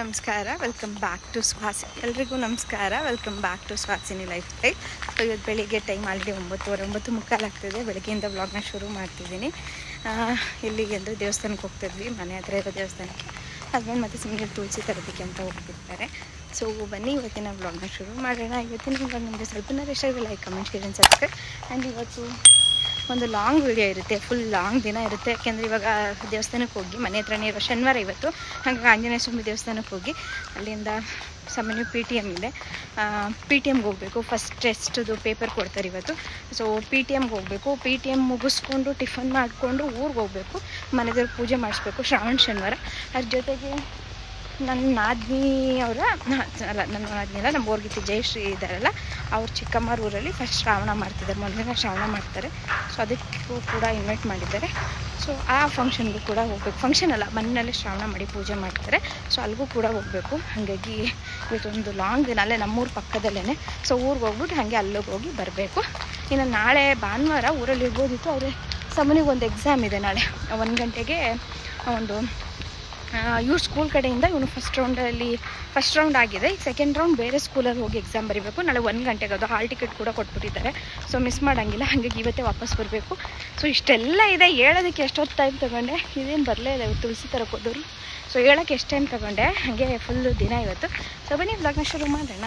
ನಮಸ್ಕಾರ welcome back to ಸ್ವಾಸಿ ಎಲ್ರಿಗೂ ನಮಸ್ಕಾರ welcome back to Swasini lifestyle so ಇವತ್ತು ಬೆಳಿಗ್ಗೆ ಟೈಮ್ ಆಲ್ರೆಡಿ ಒಂಬತ್ತುವರೆ ಒಂಬತ್ತು ಮುಕ್ಕಾಲಾಗ್ತದೆ ಬೆಳಗ್ಗೆಯಿಂದ ವ್ಲಾಗ್ನ ಶುರು ಮಾಡ್ತಿದ್ದೀನಿ. ಇಲ್ಲಿಗೆ ಅಂದರೆ ದೇವಸ್ಥಾನಕ್ಕೆ ಹೋಗ್ತಿದ್ವಿ. ಮನೆ ಹತ್ರ ಇರೋ ದೇವಸ್ಥಾನಕ್ಕೆ. ಹಸ್ಬೆಂಡ್ ಮತ್ತು ಸುಮ್ಮನೆ ತುಳಸಿ ತರೋದಕ್ಕೆ ಅಂತ ಹೋಗ್ತಿರ್ತಾರೆ. ಸೊ ಬನ್ನಿ, ಇವತ್ತಿನ ವ್ಲಾಗ್ನ ಶುರು ಮಾಡೋಣ. ಇವತ್ತಿನ ವ್ಲಾಗ್ ನಿಮಗೆ ಸ್ವಲ್ಪ ಇಷ್ಟ like comment share subscribe and ಇವತ್ತು ಒಂದು ಲಾಂಗ್ ವಿಡಿಯೋ ಇರುತ್ತೆ ಫುಲ್ ಲಾಂಗ್ ದಿನ ಇರುತ್ತೆ. ಯಾಕೆಂದರೆ ಇವಾಗ ದೇವಸ್ಥಾನಕ್ಕೆ ಹೋಗಿ, ಮನೆ ಹತ್ರನೇ ಇರೋ ಶನಿವಾರ ಇವತ್ತು. ಹಾಗಾಗಿ ಆಂಜನೇಯ ಸ್ವಾಮಿ ದೇವಸ್ಥಾನಕ್ಕೆ ಹೋಗಿ, ಅಲ್ಲಿಂದ ಸಾಮಾನ್ಯ ಪಿ ಟಿ ಎಂ ಇದೆ. ಪಿ ಟಿ ಎಮ್ಗೆ ಹೋಗಬೇಕು. ಫಸ್ಟ್ ಟೆಸ್ಟ್ದು ಪೇಪರ್ ಕೊಡ್ತಾರೆ ಇವತ್ತು. ಸೊ ಪಿ ಟಿ ಎಮ್ಗೆ ಹೋಗಬೇಕು. ಪಿ ಟಿ ಎಂ ಮುಗಿಸ್ಕೊಂಡು ಟಿಫನ್ ಮಾಡಿಕೊಂಡು ಊರಿಗೆ ಹೋಗಬೇಕು. ಮನೆದವ್ರಿಗೆ ಪೂಜೆ ಮಾಡಿಸ್ಬೇಕು ಶ್ರಾವಣ, ಶನಿವಾರ. ಅದ್ರ ಜೊತೆಗೆ ನನ್ನ ನಾದ್ನಿ ಅವರ ಅಲ್ಲ ನನ್ನ ನಾದ್ನಿ ಅಲ್ಲ ನಮ್ಮ ಊರ್ಗಿತ್ತಿ ಜಯಶ್ರೀ ಇದ್ದಾರಲ್ಲ, ಅವ್ರ ಚಿಕ್ಕಮ್ಮರ ಊರಲ್ಲಿ ಫಸ್ಟ್ ಶ್ರಾವಣ ಮಾಡ್ತಿದ್ದಾರೆ ಮೊದಲನೇ ಶ್ರಾವಣ ಮಾಡ್ತಾರೆ. ಸೊ ಅದಕ್ಕೂ ಕೂಡ ಇನ್ವೈಟ್ ಮಾಡಿದ್ದಾರೆ. ಸೊ ಆ ಫಂಕ್ಷನ್ಗೂ ಕೂಡ ಹೋಗ್ಬೇಕು. ಫಂಕ್ಷನ್ ಅಲ್ಲ, ಮನೆಯಲ್ಲೇ ಶ್ರಾವಣ ಮಾಡಿ ಪೂಜೆ ಮಾಡ್ತಾರೆ. ಸೊ ಅಲ್ಲಿಗೂ ಕೂಡ ಹೋಗಬೇಕು. ಹಾಗಾಗಿ, ಇವತ್ತೊಂದು ಲಾಂಗ್ ದಿನ ಅಲ್ಲೇ ನಮ್ಮೂರ ಪಕ್ಕದಲ್ಲೇ ಸೊ ಊರಿಗೆ ಹೋಗ್ಬಿಟ್ಟು ಹಾಗೆ ಅಲ್ಲಿಗೆ ಹೋಗಿ ಬರಬೇಕು. ಇನ್ನು ನಾಳೆ ಭಾನುವಾರ ಊರಲ್ಲಿ ಇರ್ಬೋದಿತ್ತು ಆದರೆ ಸಮನಿಗೆ ಒಂದು ಎಕ್ಸಾಮ್ ಇದೆ ನಾಳೆ. ಒಂದು ಗಂಟೆಗೆ ಒಂದು ಇವ್ರ ಸ್ಕೂಲ್ ಕಡೆಯಿಂದ ಇವನು ಫಸ್ಟ್ ರೌಂಡಲ್ಲಿ ಫಸ್ಟ್ ರೌಂಡ್ ಆಗಿದೆ. ಈಗ ಸೆಕೆಂಡ್ ರೌಂಡ್ ಬೇರೆ ಸ್ಕೂಲಲ್ಲಿ ಹೋಗಿ ಎಕ್ಸಾಮ್ ಬರೀಬೇಕು. ನಾಳೆ ಒಂದು ಗಂಟೆಗೆ ಅದು ಹಾಲ್ ಟಿಕೆಟ್ ಕೂಡ ಕೊಟ್ಬಿಟ್ಟಿದ್ದಾರೆ. ಸೊ ಮಿಸ್ ಮಾಡೋಂಗಿಲ್ಲ. ಹಾಗಾಗಿ ಇವತ್ತೇ ವಾಪಸ್ ಬರಬೇಕು. ಸೊ ಇಷ್ಟೆಲ್ಲ ಇದೆ. ಹೇಳೋದಕ್ಕೆ ಎಷ್ಟೊತ್ತು ಟೈಮ್ ತೊಗೊಂಡೆ? ಇದೇನು ಬರಲೇ ಇದೆ ತುಳಸಿ ಥರ ಹೋದವರು ಸೊ ಹೇಳೋಕ್ಕೆ ಎಷ್ಟು ಟೈಮ್ ತೊಗೊಂಡೆ? ಹಾಗೆ ಫುಲ್ಲು ದಿನ ಇವತ್ತು. ಸೊ ಬನ್ನಿ ಬ್ಲಾಗ್ನ ಶುರು ಮಾಡೋಣ.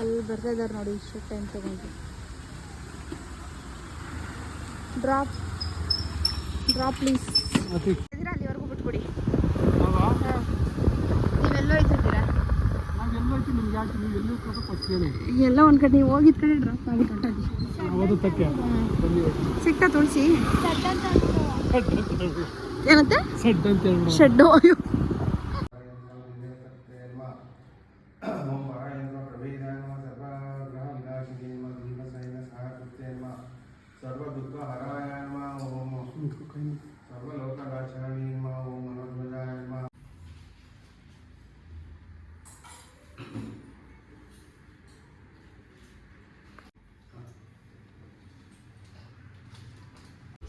ಅಲ್ಲಿ ಬರ್ತಾ ಇದ್ದಾರೆ ನೋಡಿ ಇಷ್ಟು ಟೈಮ್ ತೊಗೊಂಡು. ಡ್ರಾಪ್ ಡ್ರಾಪ್ ಪ್ಲೀಸ್ ಇದ್ದೀರಾ? ಅಲ್ಲಿವರೆಗೂ ಬಿಟ್ಬಿಡಿ. ನೀವೆಲ್ಲೋ ಇದ್ದೀರಾ ಎಲ್ಲ ಒಂದು ಕಡೆ ನೀವು ಹೋಗಿದ್ ಕಡೆ ಡ್ರಾಪ್ ಮಾಡಿ ಸಿಕ್ತಾ ತುಳಸಿ. ಏನಂತೆ? ಶೆಡ್ ಅಯ್ಯೋ.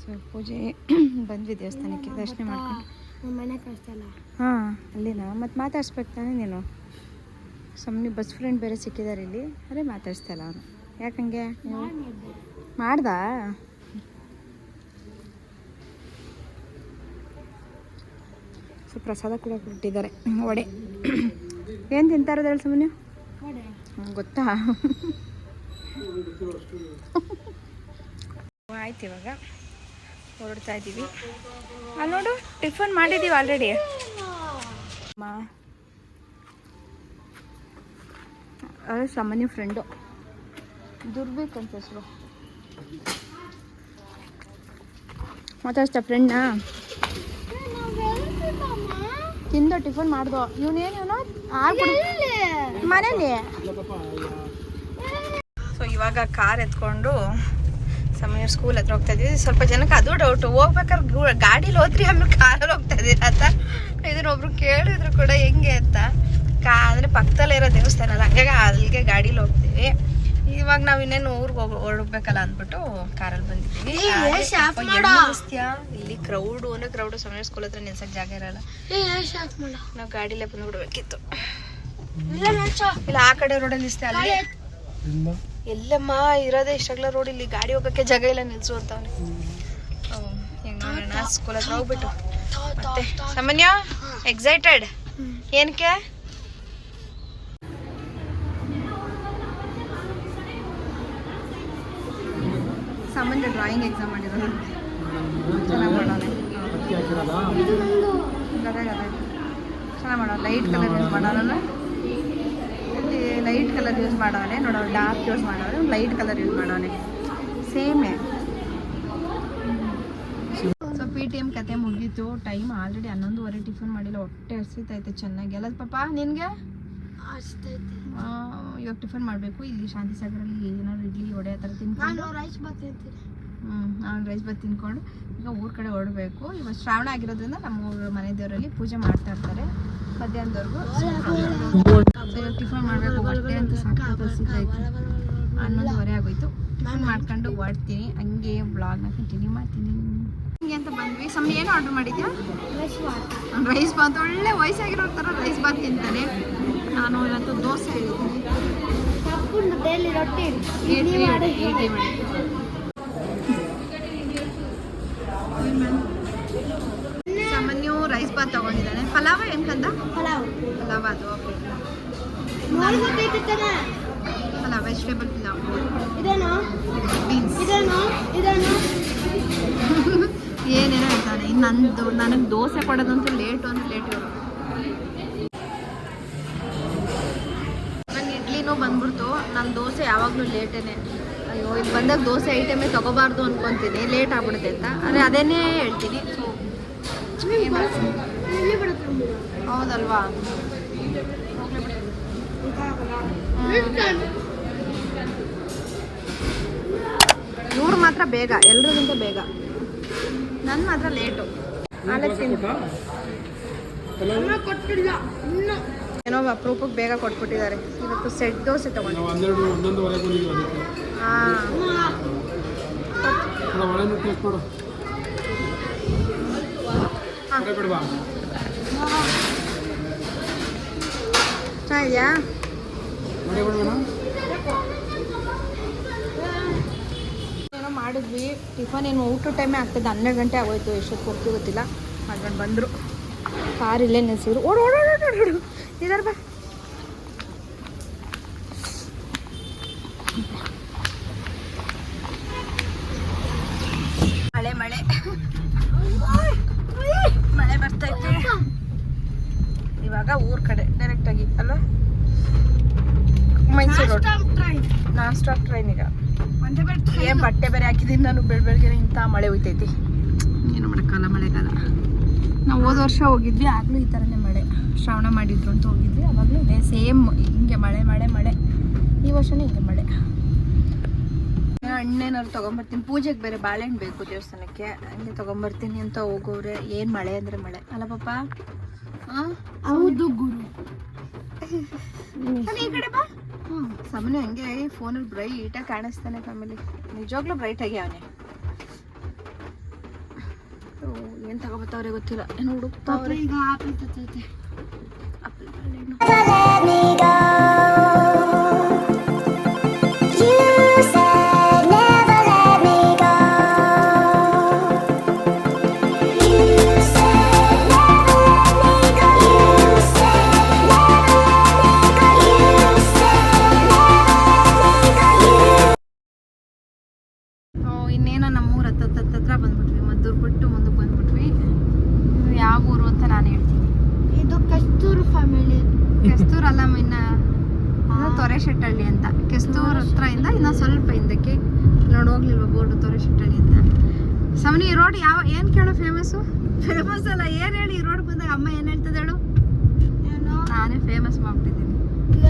ಸೊ ಪೂಜೆ ಬಂದ್ವಿ ದೇವಸ್ಥಾನಕ್ಕೆ ದರ್ಶನ ಮಾಡ್ಕೊಂಡು. ಮನೆ ಹಾಂ ಅಲ್ಲಿನ? ಮತ್ತೆ ಮಾತಾಡ್ಸ್ಬೇಕು ತಾನೇ ನೀನು? ಸುಮ್ಮನೆ ಬಸ್ ಫ್ರೆಂಡ್ ಬೇರೆ ಸಿಕ್ಕಿದ್ದಾರೆ ಇಲ್ಲಿ ಅದೇ ಮಾತಾಡ್ಸ್ತಲ್ಲ ಅವನು. ಯಾಕಂಗೆ ಮಾಡ್ದ? ಸೊ ಪ್ರಸಾದ ಕೂಡ ಕೊಟ್ಟಿದ್ದಾರೆ ವಡೆ. ಏನು ತಿಂತಾರೋದು ಹೇಳಿ ಸುಮ್ಮನೆ ಗೊತ್ತಾ? ಆಯ್ತು ಇವಾಗ. ಹೊರಡ್ತಾ ಇದ್ದೀವಿ. ಅಲ್ಲಿ ನೋಡು ಟಿಫನ್ ಮಾಡಿದ್ದೀವಿ ಆಲ್ರೆಡಿ ಮಾ ಸಾಮಾನ್ಯ ಫ್ರೆಂಡು ದುರ್ಬೇಕು ಅಂತ ಹೆಸರು ಮಾತಾಡ್ತಾ ಫ್ರೆಂಡ್ನಾ ತಿಂದ ಟಿಫನ್ ಮಾಡ್ದೋ. ಇವನೇನು ಇವನು? ಮನೇಲಿ. ಸೊ ಇವಾಗ ಕಾರ್ ಎತ್ಕೊಂಡು ಸಮಯ ಸ್ಕೂಲ್ ಹತ್ರ ಹೋಗ್ತಾ ಇದ್ವಿ. ಸ್ವಲ್ಪ ಜನಕ್ಕೆ ಅದು ಡೌಟ್ ಹೋಗ್ಬೇಕಾದ್ರೆ ಗಾಡಿಲಿ ಗಾಡೀಲಿ ಹೋದ್ರಿ ಆಮೇಲೆ ಕಾರಲ್ಲಿ ಹೋಗ್ತಾ ಇದೀರ ಅಂತ. ಇದನ್ನ ಒಬ್ರು ಕೇಳಿದ್ರು ಕೂಡ ಹೆಂಗೆ ಅಂತ. ಕಾ ಅಂದ್ರೆ ಪಕ್ಕದಲ್ಲೇ ಇರೋ ದೇವಸ್ಥಾನ ಅಲ್ಲ. ಹಂಗಾಗಿ ಅಲ್ಲಿಗೆ ಗಾಡೀಲಿ ಹೋಗ್ತೀವಿ. ಇವಾಗ ನಾವು ಇನ್ನೇನು ಊರಿಗೆ ಹೋಗ್ ಹೊರಡ್ಬೇಕಲ್ಲ ಅಂದ್ಬಿಟ್ಟು ಕಾರಲ್ಲಿ ಬಂದಿದ್ದೀವಿ. ಇಲ್ಲಿ ಕ್ರೌಡ್ ಅಂದ್ರೆ ಕ್ರೌಡ್ ಸಮಯ ಸ್ಕೂಲ್ ಹತ್ರ ನಿಲ್ಸಕ್ ಜಾಗ ಇರಲ್ಲ. ನಾವು ಗಾಡಿಲೇ ಬಂದ್ಬಿಡ್ಬೇಕಿತ್ತು. ಇಲ್ಲ ಆ ಕಡೆ ರೋಡಲ್ಲಿ ನಿಲ್ಸ್ತೆ ಅಲ್ಲಿ. ಎಲ್ಲಮ್ಮ ಇರೋದೇ ಇಷ್ಟಾಗ್ಲ ರೋಡ್ ಇಲ್ಲಿ ಗಾಡಿ ಹೋಗಕ್ಕೆ ಜಾಗ ಇಲ್ಲ ನಿಲ್ಸು ಅಂತವ್ನೆ ಸ್ಕೂಲ್ ಹತ್ರ ಹೋಗ್ಬಿಟ್ಟು. ಮತ್ತೆ ಸಾಮಾನ್ಯ ಎಕ್ಸೈಟೆಡ್ ಏನಕ್ಕೆ? ಸಾಮಾನ್ಯ ಡ್ರಾಯಿಂಗ್ ಎಕ್ಸಾಮ್ ಮಾಡಿರೋದು ಚೆನ್ನಾಗಿ ಮಾಡೋಣ. ಚೆನ್ನಾಗಿ ಮಾಡೋಣ. ಲೈಟ್ ಕಲರ್ ಯೂಸ್ ಮಾಡೋಣ? ಕಲರ್ ಯೂಸ್ ಮಾಡವನೆ. ನೋಡೋ ಡಾರ್ಕ್ ಯೂಸ್ ಮಾಡೋಣ ಲೈಟ್ ಕಲರ್ ಯೂಸ್ ಮಾಡವನೆ. ಸೇಮೇ ಸೊ ಪಿ ಟಿ ಎಂ ಕತೆ ಮುಗೀತು. ಟೈಮ್ ಆಲ್ರೆಡಿ ಹನ್ನೊಂದುವರೆ ಟಿಫನ್ ಮಾಡಿಲ್ಲ. ಹೊಟ್ಟೆ ಹಸಿತೈತೆ ಚೆನ್ನಾಗಿ. ಅಲ್ಲ ಪಾಪ ನಿನಗೆ? ಇವಾಗ ಟಿಫನ್ ಮಾಡಬೇಕು. ಇಲ್ಲಿ ಶಾಂತಿ ಸಾಗರಲ್ಲಿ ಏನಾದ್ರು ಇಡ್ಲಿ ವಡೆ ಆ ಥರ ತಿನ್ಕೊಂಡು. ರೈಸ್ ಹ್ಞೂ ನಾನು ರೈಸ್ ಬತ್ ತಿನ್ಕೊಂಡು. ಈಗ ಊರ ಕಡೆ ಹೊರಡಬೇಕು. ಇವಾಗ ಶ್ರಾವಣ ಆಗಿರೋದ್ರಿಂದ ನಮ್ಮ ಊರ ಮನೆ ದೇವರಲ್ಲಿ ಪೂಜೆ ಮಾಡ್ತಾ ಇರ್ತಾರೆ ಮಧ್ಯಾಹ್ನದವರೆಗೂ. ಟಿಫನ್ ಮಾಡಬೇಕು ಬಟ್ಟೆ ಅಂತ ಸಂಕಲ್ಪ ಸಿಗ್ತಾಯಿತ್ತು ಹನ್ನೊಂದುವರೆ ಆಗೋಯ್ತು ಟಿಫನ್ ಮಾಡ್ಕೊಂಡು ಹೊಡ್ತೀನಿ ಹಂಗೆ ಬ್ಲಾಗ್ನ ಕಂಟಿನ್ಯೂ ಮಾಡ್ತೀನಿ ಹಿಂಗೆ ಅಂತ ಬಂದ್ವಿ ಸಮ್ಮಿ ಏನು ಆರ್ಡರ್ ಮಾಡಿದ್ಯಾ ರೈಸ್ ಬಾತ್ ಒಳ್ಳೆ ವಯಸ್ಸಾಗಿರೋ ಥರ ರೈಸ್ ಬಾತ್ ತಿಂತಾನೆ ನಾನು ಇವತ್ತು ದೋಸೆ ಹೇಳಿದ್ದೀನಿ ರೊಟ್ಟಿ ಸಾಮಾನ್ಯ ರೈಸ್ ಬಾತ್ ತಗೊಂಡಿದ್ದಾನೆ ಪಲಾವ್ ಎಂತಂದ ಪಲಾವ್ ಪಲಾವ್ ಅದು ಓಕೆ ಪಲಾವ್ ವೆಜಿಟೇಬಲ್ ಪಲಾವ್ ಇದೇನೋ ಬೀನ್ಸ್ ಇದೇನೋ ಇದೇನೋ ಏನೇನೋ ಹೇಳ್ತಾನೆ ಇನ್ನು ನಂದು ನನಗೆ ದೋಸೆ ಕೊಡೋದಂತೂ ಲೇಟು ಅಂತ ಲೇಟ್ ಇವರು ನನಗೆ ಇಡ್ಲಿನೂ ಬಂದ್ಬಿಡ್ತು. ನನ್ನ ದೋಸೆ ಯಾವಾಗಲೂ ಲೇಟೇನೆ ಅಯ್ಯೋ ಇಲ್ಲಿ ಬಂದಾಗ ದೋಸೆ ಐಟಮೇ ತೊಗೋಬಾರ್ದು ಅನ್ಕೊತೀನಿ. ಲೇಟ್ ಆಗ್ಬಿಡುತ್ತೆ ಅಂತ. ಆದರೆ ಅದೇನೇ ಹೇಳ್ತೀನಿ. ಸೊ ಹೌದಲ್ವಾ? ಇವ್ರು ಮಾತ್ರ ಬೇಗ ಎಲ್ರಿಗಿಂತ ಬೇಗ. ನನ್ನ ಮಾತ್ರ ಲೇಟು ಏನೋ ಅಪ್ರೂಪಕ್ಕೆ ಬೇಗ ಕೊಟ್ಬಿಟ್ಟಿದ್ದಾರೆ. ಇವತ್ತು ಸೆಟ್ ದೋಸೆ ತಗೊಂಡು. ಹಾಂ. ಚೆನ್ನಾಗಿದೆಯಾ ಏನೋ ಮಾಡಿದ್ವಿ. ಟಿಫನ್ ಏನು ಊಟ ಟೈಮೇ ಆಗ್ತದೆ. ಹನ್ನೆರಡು ಗಂಟೆ ಆಗೋಯ್ತು. ಎಷ್ಟೊತ್ತು ಕೊಡ್ತೀವಿ ಗೊತ್ತಿಲ್ಲ. ಮಾಡ್ಕೊಂಡು ಬಂದರು. ಕಾರ್ ಇಲ್ಲೇ ನಿಲ್ಸಿದ್ರು. ಓಡ್ ಓಡ್ ಓಡ್ ಓಡ್ ಓಡು ಇದರ ಬಾ. ಮಳೆ ಮಳೆ. ಮಳೆ ಬರ್ತೈತೆ ಇವಾಗ ಊರ್ ಕಡೆ ಡೈರೆಕ್ಟ್ ಆಗಿ. ಅಲ್ವಾ Mysuru road non stop train ಈಗ ಏನ್ ಬಟ್ಟೆ ಬೇರೆ ಹಾಕಿದೀನಿ ನಾನು ಬೆಳ್ ಬೆಳಗ್ಗೆ ಇಂಥ ಮಳೆ ಹೋಯ್ತೈತಿ. ಏನು ಮಾಡೋಕ್ಕಲ್ಲ ಮಳೆಗಾಲ. ನಾವು ಹೋದ ವರ್ಷ ಹೋಗಿದ್ವಿ ಆಗಲೂ ಈ ಥರನೇ ಮಳೆ. ಶ್ರಾವಣ ಮಾಡಿದ್ರು ಅಂತ ಹೋಗಿದ್ವಿ ಅವಾಗಲೂ ಇದೆ. ಸೇಮ್ ಹಿಂಗೆ ಮಳೆ ಮಳೆ ಮಳೆ. ಈ ವರ್ಷನೇ ಹಿಂಗೆ ಮಳೆ. ಹಣ್ಣೇನಾದ್ರು ತೊಗೊಂಬರ್ತೀನಿ. ಪೂಜೆಗೆ ಬೇರೆ ಬಾಳೆಹಣ್ಣು ಬೇಕು ದೇವಸ್ಥಾನಕ್ಕೆ. ಹಂಗೆ ತೊಗೊಂಬರ್ತೀನಿ ಅಂತ ಹೋಗೋರೆ ಏನು ಮಳೆ ಅಂದರೆ ಮಳೆ. ಅಲ್ಲ ಪಾಪ. ಹಾಂ ಹೌದು ಗುರು. ಈ ಕಡೆ ಬಾ. ಸಾಮಾನ್ಯ ಹಂಗೆ ಫೋನಲ್ಲಿ ಬ್ರೈಟಾಗಿ ಕಾಣಿಸ್ತಾನೆ ಫ್ಯಾಮಿಲಿ ನಿಜವಾಗ್ಲೂ ಬ್ರೈಟಾಗಿ ಅವನೇ. ಏನು ತಗೋಬತ್ತವ್ರೆ ಗೊತ್ತಿಲ್ಲ. ಏನು ಹುಡುಕ್ತಾವ್ರೆ ಈಗ ಆಪಲ್ ತತ್ತೈತೆ ಆಪಲ್ ಕೆಸ್ತೂರ್ ಅಲ್ಲ ಇನ್ನ ತೊರೆ ಶೆಟ್ಟಳ್ಳಿ ಅಂತ. ಕೆಸ್ತೂರ್ ಹತ್ರ ಇಂದ ಇನ್ನ ಸ್ವಲ್ಪ ಹಿಂದಕ್ಕೆ. ನೋಡಿ ಹೋಗ್ಲಿಲ್ವ ಬೋರ್ಡ್ ತೊರೆಶೆಟ್ಟಹಳ್ಳಿ ಅಂತ. ಸಮನಿ ಈ ರೋಡ್ ಯಾವ ಏನ್ ಕೇಳೋ ಫೇಮಸ್ ಫೇಮಸ್ ಅಲ್ಲ ಏನ್ ಹೇಳಿ ಈ ರೋಡ್ ಬಂದಾಗ ಅಮ್ಮ ಏನ್ ಹೇಳ್ತದೆ ಹೇಳು ಏನೋ? ನಾನೇ ಫೇಮಸ್ ಮಾಡ್ಬಿಟ್ಟಿದ್ದೀನಿ.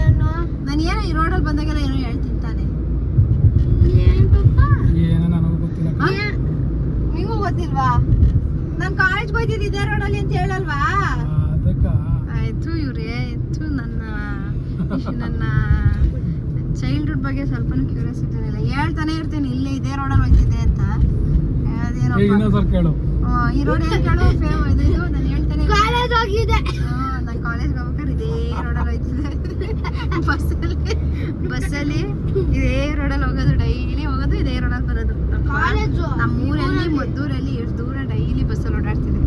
ಏನೋ? ನಾನು ಏನೋ ಈ ರೋಡಲ್ಲಿ ಬಂದಾಗೆಲ್ಲ ಏನೋ ಹೇಳ್ತೀನಿ ತಾನೆ ಏನ್ ಪಾಪ ಏನೋ ನನಗೂ ಗೊತ್ತಿಲ್ಲ ಆ? ನಿಂಗೂ ಗೊತ್ತಿಲ್ವಾ? ನಾನು ಕಾಲೇಜ್ ಹೋಯ್ತಿದ್ದು ಇದೇ ರೋಡಲ್ಲಿ ಅಂತ ಹೇಳಲ್ವಾ? ಅದಕ್ಕ. ಆಯ್ತು ಇವ್ರೇ. ನನ್ನ ನನ್ನ ಚೈಲ್ಡ್ಹುಡ್ ಬಗ್ಗೆ ಸ್ವಲ್ಪ ಕ್ಯೂರಿಯಾಸಿಟಿ ಇಲ್ಲ ಹೇಳ್ತಾನೆ ಇರ್ತೀನಿ ಇಲ್ಲೇ ಇದೇ ರೋಡಲ್ಲಿ ಹೋಗ್ತಿದ್ದೆ ಅಂತ. ಅದೇನೋ ಆ, ಈ ರೋಡ್ ಏನ್ ಕೇಳು ಫೇಮ್ ಇದು ಇದು ನಾನು ಹೇಳ್ತಾನೆ. ಕಾಲೇಜ್ ಹೋಗಿದೆ ನಾನು ಕಾಲೇಜ್ಗೆ ಹೋಗ್ಬೇಕಾದ್ರೆ ಇದೇ ರೋಡಲ್ಲಿ ಹೋಗ್ತಿದ್ದೆ ಬಸ್ಸಲ್ಲಿ ಬಸ್ಸಲ್ಲಿ ಇದೇ ರೋಡಲ್ಲಿ ಹೋಗೋದು ಡೈಲಿ ಹೋಗೋದು ಇದೇ ರೋಡಲ್ಲಿ ಬರೋದು. ಕಾಲೇಜು ನಮ್ಮ ಊರಲ್ಲಿ ಮದ್ದೂರಲ್ಲಿ ಎಷ್ಟು ದೂರ ಡೈಲಿ ಬಸ್ಸಲ್ಲಿ ಓಡಾಡ್ತಿದ್ದೆ.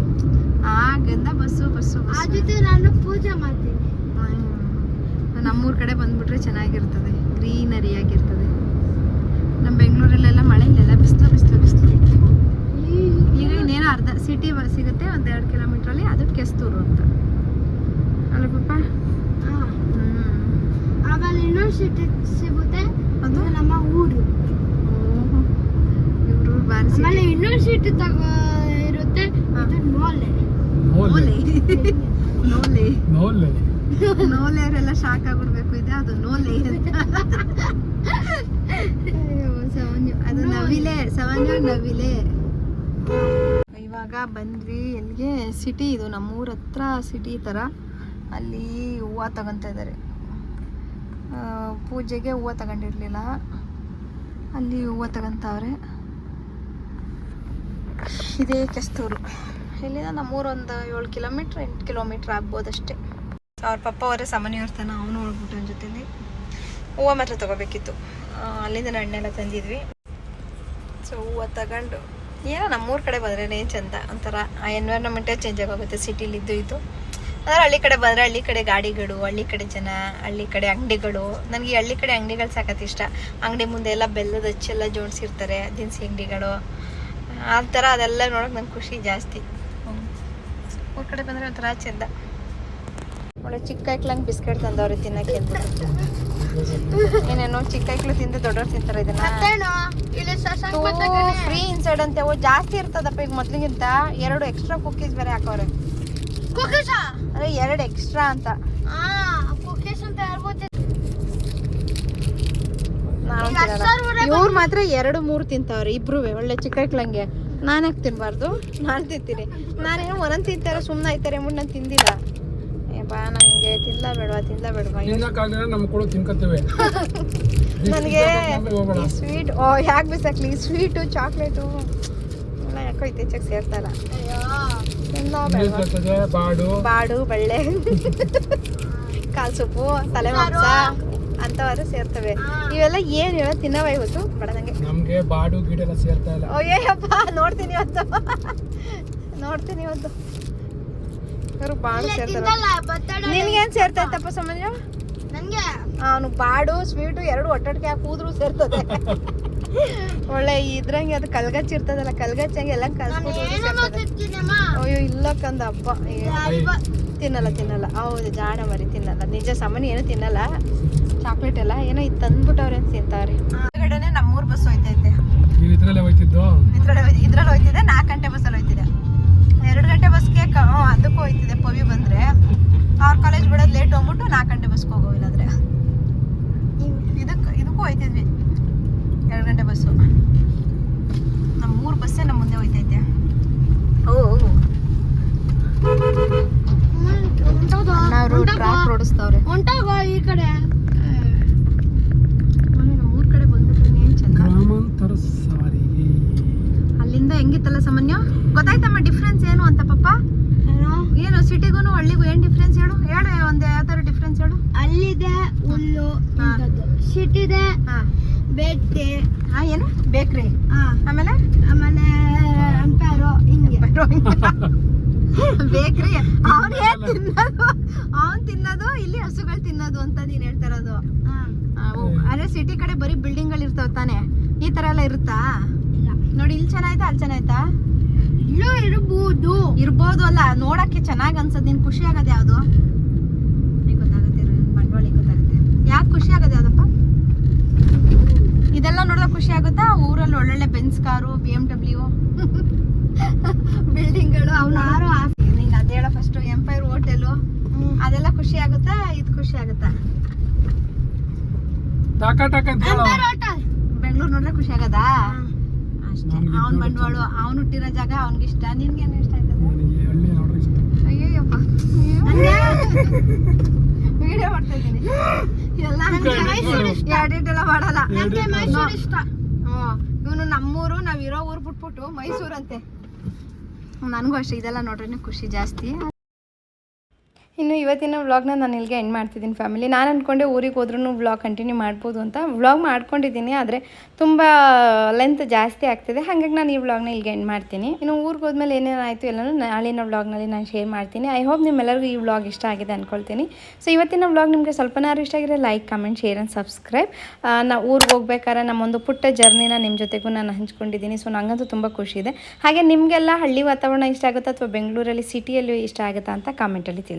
ಆಗಂದ ಬಸ್ಸು ಬಸ್ಸು ಆ ಜೊತೆ ನಾನು ಪೂಜೆ ಮಾಡ್ತೀನಿ. ನಮ್ಮೂರ್ ಕಡೆ ಬಂದ್ಬಿಟ್ರೆ ಚೆನ್ನಾಗಿರ್ತದೆ ಗ್ರೀನರಿ ಆಗಿರ್ತದೆ. ನಮ್ಮ ಬೆಂಗಳೂರಲ್ಲೆಲ್ಲ ಮಳೆ ಇಲ್ಲೆಲ್ಲ ಬಿಸಿಲು ಬಿಸಿಲು ಬಿಸಿಲು. ಈಗ ಇನ್ನೇನು ಅರ್ಧ ಸಿಟಿ ಸಿಗುತ್ತೆ ಒಂದು ಎರಡು ಕಿಲೋಮೀಟ್ರಲ್ಲಿ ಅದು ಕೆಸ್ತೂರು ಅಂತ. ಅಲ್ಲ ಪಾಪ ಆಮೇಲೆ ಇನ್ನೊಂದು ಯೂನಿವರ್ಸಿಟಿ ಸಿಗುತ್ತೆ ಅದು? ನಮ್ಮ ಊರು. ಇವರು ಬಾರಿ ಆಮೇಲೆ ಸಿಟಿ ತಗೋ ಇರುತ್ತೆ ಅದು ಇದು ನೋಲೆ. ನೋಲೆ. ನೋಲೆ. ನೋಲೆ ಲೇಯರ್ ಎಲ್ಲ ಶಾಕ್ ಆಗ್ಬಿಡ್ಬೇಕು. ಇದೆ ಅದು ಅಯ್ಯೋ, ಸವನ್ಯು. ಅದು ನವಿಲೆ ಸವನ್ಯು ನವಿಲೆ. ಇವಾಗ ಬಂದ್ವಿ ಎಲ್ಲಿಗೆ? ಸಿಟಿ ಇದು ನಮ್ಮೂರ ಹತ್ರ ಸಿಟಿ ಥರ ಅಲ್ಲಿ ಹೂವು ತಗೊಂತ ಇದ್ದಾರೆ ಪೂಜೆಗೆ ಹೂವು ತಗೊಂಡಿರ್ಲಿಲ್ಲ. ಅಲ್ಲಿ ಹೂವು ತಗೊಂತಾವ್ರೆ. ಇದೇ ಕೆಸ್ತೂರು. ಇಲ್ಲಿಂದ ನಮ್ಮೂರೊಂದು ಏಳು ಕಿಲೋಮೀಟ್ರ್ ಎಂಟು ಕಿಲೋಮೀಟ್ರ್ ಆಗ್ಬೋದಷ್ಟೇ. ಅವ್ರ ಪಪ್ಪ ಅವರೇ ಸಾಮಾನ್ಯ ಇರ್ತಾನೆ ಅವನು ಹೋಗ್ಬಿಟ್ಟು ನನ್ನ ಜೊತೆಲಿ. ಹೂವ ಮಾತ್ರ ತಗೋಬೇಕಿತ್ತು. ಅಲ್ಲಿಂದ ಹಣ್ಣೆಲ್ಲ ತಂದಿದ್ವಿ. ಸೊ ಹೂವು ತಗೊಂಡು, ಏನೋ ನಮ್ಮೂರ ಕಡೆ ಬಂದ್ರೇ ಚಂದ ಒಂಥರ, ಆ ಎನ್ವೈರ್ನಮೆಂಟೇ ಚೇಂಜ್ ಆಗೋಗುತ್ತೆ ಸಿಟಿಲಿದ್ದು ಇದು ಅಂದರೆ ಹಳ್ಳಿ ಕಡೆ ಬಂದರೆ ಹಳ್ಳಿ ಕಡೆ ಗಾಡಿಗಳು, ಹಳ್ಳಿ ಕಡೆ ಜನ, ಹಳ್ಳಿ ಕಡೆ ಅಂಗಡಿಗಳು. ನನಗೆ ಹಳ್ಳಿ ಕಡೆ ಅಂಗಡಿಗಳು ಸಾಕತ್ತು ಇಷ್ಟ. ಅಂಗಡಿ ಮುಂದೆ ಎಲ್ಲ ಬೆಲ್ಲದ ಹಚ್ಚೆಲ್ಲ ಜೋಡಿಸಿರ್ತಾರೆ, ದಿನಸಿ ಅಂಗಡಿಗಳು. ಆ ಥರ ಅದೆಲ್ಲ ನೋಡೋಕೆ ನಂಗೆ ಖುಷಿ ಜಾಸ್ತಿ. ಊರ ಕಡೆ ಬಂದರೆ ಒಂಥರ ಚಂದ. ಒಳ್ಳೆ ಚಿಕ್ಕ ಐಕ್ಲಂಗೆ ಬಿಸ್ಕೆಟ್ ತಂದವ್ರಿ ತಿನ್ನಕ್ಕೆ ಏನೇನೋ ಚಿಕ್ಕ ಐಕ್ಳು ತಿಂದು ದೊಡ್ಡವ್ರು ತಿಂತಾರೆ ಇದನ್ನ. ಫ್ರೀ ಇನ್ಸೈಡ್ ಅಂತ. ಜಾಸ್ತಿ ಇರ್ತದಪ್ಪ ಈಗ ಮೊದ್ಲಿಗಿಂತ. ಎರಡು ಎಕ್ಸ್ಟ್ರಾ ಕುಕೀಸ್ ಬೇರೆ ಹಾಕೋರೆ ಅದೇ ಎರಡು ಎಕ್ಸ್ಟ್ರಾ ಅಂತ. ಇವ್ರು ಮಾತ್ರ ಎರಡು ಮೂರು ತಿಂತಾವ್ರಿ ಇಬ್ರು ಒಳ್ಳೆ ಚಿಕ್ಕ ಐಕ್ಳಂಗೆ. ನಾನು ಯಾಕೆ ತಿನ್ಬಾರ್ದು? ನಾನು ತಿಂತೀನಿ. ನಾನೇನು ಒಂದೊಂದು ತಿಂತಾರೆ ಸುಮ್ಮನೆ ಆಯ್ತಾರೆ ಮುಂದೆ ನಾನು ತಿಂದಿಲ್ಲ. ನನಗೆ ತಿನ್ಲ ಬೇಡವಾ ತಿನ್ಲ ಬೇಡವಾ ತಿನ್ನಕ್ಕಾಗಲ್ಲ ನಮ್ಮ ಕೂಡ ತಿನ್ಕೋತೇವೆ ನನಗೆ ಸ್ವೀಟ್ ಓ ಯಾಕೆ ಬಿಸಾಕ್ಲಿ? ಈ ಸ್ವೀಟು ಚಾಕ್ಲೇಟು ಎಲ್ಲ ಯಾಕೋ ಇತ್ತೀಚೆಗೆ ಸೇರ್ತಾ ಇಲ್ಲ ಬಾಡು. ಬಾಡು ಬಳ್ಳೆ. ಕಾಲ್ ಸೊಪ್ಪು ತಲೆ ಮಾಂಸ ಅಂತವರು ಸೇರ್ತವೆ. ಇವೆಲ್ಲ ಏನು ಹೇಳೋ ತಿನ್ನವ ಇವತ್ತು ಬೇಡ ನಂಗೆ. ನಮ್ಗೆ ಬಾಡು ಗಿಡ ಎಲ್ಲ ಸೇರ್ತಾ ಇಲ್ಲ. ಅಯ್ಯಪ್ಪ ನೋಡ್ತೀನಿ ಇವತ್ತು. ನೋಡ್ತೀನಿ ಇವತ್ತು. ಇವರು ಬಾಡು ಸೇರ್ತಾರೆ? ತಿಂದಲ್ಲ ಬತ್ತಡ ನಿನ್ಗೇನ್ ಸೇರ್ತಾ ಇತ್ತಪ್ಪ ಸಂಬಂಧ ಅವನು ಬಾಡು ಸ್ವೀಟು ಎರಡು ಒಟ್ಟೊಟ್ಟಿಗೆ ಹಾಕಿ ಕೂದ್ರು ಸೇರ್ತದೆ. ಒಳ್ಳೆ ಇದ್ರಂಗೆ ಅದು ಕಲ್ಗಚ್ಚಿ ಇರ್ತದಲ್ಲ ಕಲ್ಗಚ್ಚಂಗೆ ಎಲ್ಲ ಕಲ್ಸ್ಬಿಟ್ಟು ಅಯ್ಯೋ ಇಲ್ಲ ಕಂದ ಅಪ್ಪ ತಿನ್ನಲ್ಲ ತಿನ್ನಲ್ಲ. ಹೌದು ಜಾಣ ಮರಿ ತಿನ್ನಲ್ಲ. ನಿಜ ಸಾಮಾನ್ಯ ಏನು ತಿನ್ನಲ್ಲ. ಚಾಕ್ಲೇಟ್ ಎಲ್ಲ ಏನೋ ಇದು ತಂದ್ಬಿಟ್ಟವ್ರೆ ಅಂತ ತಿಂತಾವ್ರಿ ಹೊರಗಡೆನೆ ನಮ್ಮೂರ್ ಬಸ್ ಹೋಯ್ತೈತೆ. ಇದ್ರಲ್ಲೇ ಹೋಯ್ತಿದ್ದು? ಇದ್ರಲ್ಲಿ ಹೋಯ್ತಿದ್ದೆ ಹೋಯ್ತಿದೆ ನಾಲ್ಕು ಗಂಟೆ ಬಸ್ಸಲ್ಲಿ ಹೋಯ್ತಿದೆ ಎರಡು ಗಂಟೆ ಬಸ್ಗೆ ಅದಕ್ಕೂ ಹೋಯ್ತಿದೆ ಪವಿ ಬಂದರೆ. ಅವ್ರ ಕಾಲೇಜ್ ಬಿಡೋದು ಲೇಟ್ ಹೋಗ್ಬಿಟ್ಟು ನಾಲ್ಕು ಗಂಟೆ ಬಸ್ಗೆ ಹೋಗೋ ಇಲ್ಲಾಂದ್ರೆ. ಇದಕ್ಕೆ ಇದಕ್ಕೂ ಹೋಯ್ತಿದ್ವಿ. ಎರಡು ಗಂಟೆ ಬಸ್ಸು. ನಮ್ಮ ಮೂರು ಬಸ್ಸೇ ನಮ್ಮ ಮುಂದೆ ಹೋಯ್ತೈತೆ. ಓ ಟ್ರ್ಯಾಕ್ ಓಡಿಸ್ತವ್ರೆ. ಹೊಂಟಾಗ ಈ ಕಡೆ? ಊರ ಕಡೆ ಬಂದ್ಬಿಟ್ರೆ ಏನು ಚಂದ? ಅಲ್ಲಿಂದ ಹೆಂಗಿತ್ತಲ್ಲ ಸಾಮಾನ್ಯ? ಗೊತ್ತಾಯ್ತಮ್ಮ ಡಿಫ್ರೆನ್ಸ್ ಏನು ಅಂತ ಪಪ್ಪ ಏನೋ ಏನು ಸಿಟಿಗೂ ಹಳ್ಳಿಗೂ ಏನು ಡಿಫ್ರೆನ್ಸ್ ಹೇಳು? ಹೇಳು ಒಂದು ಯಾವ ಥರ ಡಿಫ್ರೆನ್ಸ್ ಹೇಳು. ಅಲ್ಲಿದೆ ಹುಲ್ಲು ಸಿಟಿದೆ ಬೆಟ್ಟೆ. ಹಾಂ ಏನು? ಬೇಕ್ರಿ. ಹಾ. ಆಮೇಲೆ? ಆಮೇಲೆ ಅಂಪೇರು ಹಿಂಗೆ. ಬೇಕ್ರಿ. ಅವನೇ ತಿನ್ನೋದು? ಅವನ್ ತಿನ್ನೋದು ಇಲ್ಲಿ ಹಸುಗಳು ತಿನ್ನೋದು ಅಂತ ನೀನ್ ಹೇಳ್ತಾ ಇರೋದು. ಅದೇ ಸಿಟಿ ಕಡೆ ಬರೀ ಬಿಲ್ಡಿಂಗ್ಗಳು ಇರ್ತಾವ ತಾನೆ? ಈ ತರ ಎಲ್ಲ ಇರುತ್ತಾ? ನೋಡಿ ಇಲ್ಲಿ ಚೆನ್ನಾಯ್ತಾ ಅಲ್ಲಿ ಚೆನ್ನಾಯ್ತಾ? ಇಲ್ಲೂ ಇರಬಹುದು ಇರ್ಬೋದು ಅಲ್ಲ ನೋಡಕ್ಕೆ ಚೆನ್ನಾಗಿ ಅನ್ಸದ್ ನಿನ್ ಖುಷಿ ಆಗೋದು ಯಾವ್ದು? ಗೊತ್ತಾಗುತ್ತೆ ಬಂಡವಾಳ ಗೊತ್ತಾಗುತ್ತೆ. ಯಾಕೆ ಖುಷಿ ಆಗದ ಯಾವ್ದಪ್ಪ? ಇದೆಲ್ಲ ನೋಡಿದ್ರೆ ಖುಷಿ ಆಗುತ್ತಾ? ಊರಲ್ಲಿ ಒಳ್ಳೊಳ್ಳೆ Benz car B M W ಬಿಲ್ಡಿಂಗ್ಗಳು ಯಾರು ನಿಂಗೆ ಅದೇಳ ಹೇಳ ಫಸ್ಟ್ ಎಂಪೈರ್ ಹೋಟೆಲು ಅದೆಲ್ಲ ಖುಷಿ ಆಗುತ್ತಾ? ಇದು ಖುಷಿ ಆಗುತ್ತಾ? ಬೆಂಗ್ಳೂರು ಟಾಕ ಅಂತ ಹೇಳು ಹೋಟೆಲ್ ಬೆಂಗಳೂರು ನೋಡ್ರೆ ಖುಷಿ ಆಗದಾ? ಅಷ್ಟೇ ಅವ್ನ ಬಂಡವಾಳ ಅವ್ನು ಹುಟ್ಟಿರೋ ಜಾಗ ಅವ್ನಿಗೆ ಇಷ್ಟ. ನಿನ್ಗೇನು ಇಷ್ಟ ಆಯ್ತದ? ಅಯ್ಯಯ್ಯಪ್ಪ. ವಿಡಿಯೋ ಮಾಡ್ತಾ ಇದ್ದೀನಿ. ಎಲ್ಲ ಎಡಿಟ್ ಎಲ್ಲ ಮಾಡಲ್ಲ. ನನಗೆ ಮೈಸೂರು ಇಷ್ಟ. ಇವನು ನಮ್ಮೂರು ನಾವ್ ಇರೋ ಊರು ಬಿಟ್ಬಿಟ್ಟು ಮೈಸೂರಂತೆ. ನನಗೂ ಅಷ್ಟೇ. ಇದೆಲ್ಲ ನೋಡ್ರೆ ಖುಷಿ ಜಾಸ್ತಿ. ಇನ್ನು ಇವತ್ತಿನ ವ್ಲಾಗ್ನ ನಾನು ಇಲ್ಲಿಗೆ ಎಂಡ್ ಮಾಡ್ತಿದ್ದೀನಿ ಫ್ಯಾಮಿಲಿ ನಾನು ಅಂದ್ಕೊಂಡೆ ಊರಿಗೆ ಹೋದ್ರೂ ವ್ಲಾಗ್ ಕಂಟಿನ್ಯೂ ಮಾಡ್ಬೋದು ಅಂತ. ವ್ಲಾಗ್ ಮಾಡ್ಕೊಂಡಿದ್ದೀನಿ, ಆದರೆ ತುಂಬ ಲೆಂತ್ ಜಾಸ್ತಿ ಆಗ್ತಿದೆ. ಹಾಗಾಗಿ ನಾನು ಈ ವ್ಲಾಗ್ನ ಇಲ್ಲಿಗೆ ಎಂಡ್ ಮಾಡ್ತೀನಿ. ಇನ್ನು ಊರಿಗೆ ಹೋದ್ಮೇಲೆ ಏನೇನಾಯಿತು ಎಲ್ಲನೂ ನಾಳಿನ ವ್ಲಾಗ್ನಲ್ಲಿ ನಾನು ಶೇರ್ ಮಾಡ್ತೀನಿ. ಐ ಹೋಪ್ ನಿಮ್ಮೆಲ್ಲರಿಗೂ ಈ ವ್ಲಾಗ್ ಇಷ್ಟ ಆಗಿದೆ ಅಂದ್ಕೊಳ್ತೀನಿ ಸೊ ಇವತ್ತಿನ ವ್ಲಾಗ್ ನಿಮಗೆ ಸ್ವಲ್ಪನಾರು ಇಷ್ಟ ಆಗಿದ್ರೆ like comment share and subscribe ನಾ ಊರಿಗೆ ಹೋಗ್ಬೇಕಾದ್ರೆ ನಮ್ಮೊಂದು ಪುಟ್ಟ ಜರ್ನಿನ ನಿಮ್ಮ ಜೊತೆಗೂ ನಾನು ಹಂಚ್ಕೊಂಡಿದ್ದೀನಿ. ಸೊ ನನಗಂತೂ ತುಂಬ ಖುಷಿ ಇದೆ. ಹಾಗೆ ನಿಮಗೆಲ್ಲ ಹಳ್ಳಿ ವಾತಾವರಣ ಇಷ್ಟ ಆಗುತ್ತಾ ಅಥವಾ ಬೆಂಗಳೂರಲ್ಲಿ ಸಿಟಿಯಲ್ಲಿ ಇಷ್ಟ ಆಗುತ್ತಾ ಅಂತ ಕಾಮೆಂಟಲ್ಲಿ ತಿಳಿ